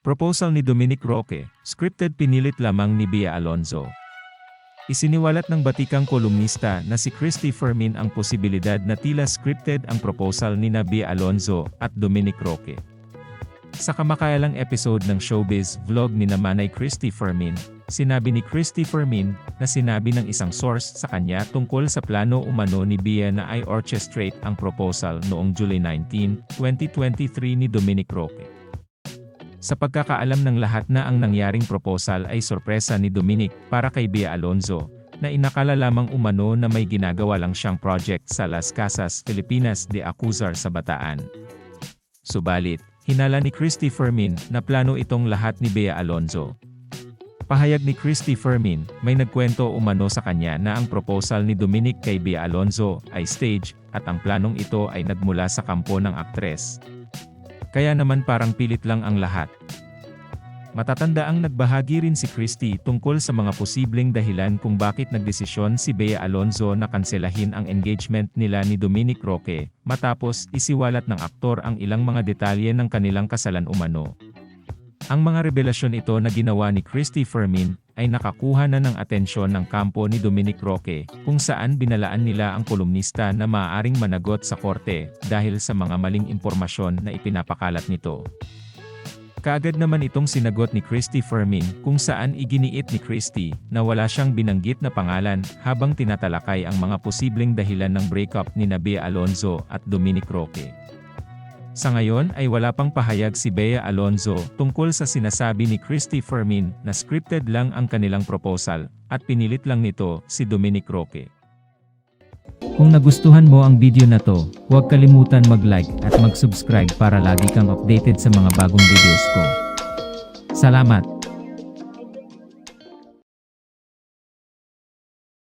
Proposal ni Dominic Roque, scripted pinilit lamang ni Bea Alonzo. Isiniwalat ng batikang kolumnista na si Christy Fermin ang posibilidad na tila scripted ang proposal ni na Bea Alonzo at Dominic Roque. Sa kamakayalang episode ng showbiz vlog ni namanay Christy Fermin, sinabi ni Christy Fermin na sinabi ng isang source sa kanya tungkol sa plano umano ni Bea na i-orchestrate ang proposal noong July 19, 2023 ni Dominic Roque. Sa pagkakaalam ng lahat na ang nangyaring proposal ay sorpresa ni Dominic para kay Bea Alonzo, na inakala lamang umano na may ginagawa lang siyang project sa Las Casas, Filipinas de Acuzar sa Bataan. Subalit, hinala ni Christy Fermin na plano itong lahat ni Bea Alonzo. Pahayag ni Christy Fermin, may nagkwento umano sa kanya na ang proposal ni Dominic kay Bea Alonzo ay stage at ang planong ito ay nagmula sa kampo ng aktres. Kaya naman parang pilit lang ang lahat. Matatanda ang nagbahagi rin si Christy tungkol sa mga posibleng dahilan kung bakit nagdesisyon si Bea Alonzo na kanselahin ang engagement nila ni Dominic Roque, matapos isiwalat ng aktor ang ilang mga detalye ng kanilang kasalan umano. Ang mga revelasyon ito na ginawa ni Christy Fermin ay nakakuha na ng atensyon ng kampo ni Dominic Roque, kung saan binalaan nila ang kolumnista na maaaring managot sa korte dahil sa mga maling impormasyon na ipinapakalat nito. Kaagad naman itong sinagot ni Christy Fermin kung saan iginiit ni Christy na wala siyang binanggit na pangalan habang tinatalakay ang mga posibleng dahilan ng breakup ni Bea Alonzo at Dominic Roque. Sa ngayon ay wala pang pahayag si Bea Alonzo tungkol sa sinasabi ni Christy Fermin na scripted lang ang kanilang proposal at pinilit lang nito si Dominic Roque. Kung nagustuhan mo ang video na to, huwag kalimutan mag-like at mag-subscribe para lagi kang updated sa mga bagong videos ko. Salamat!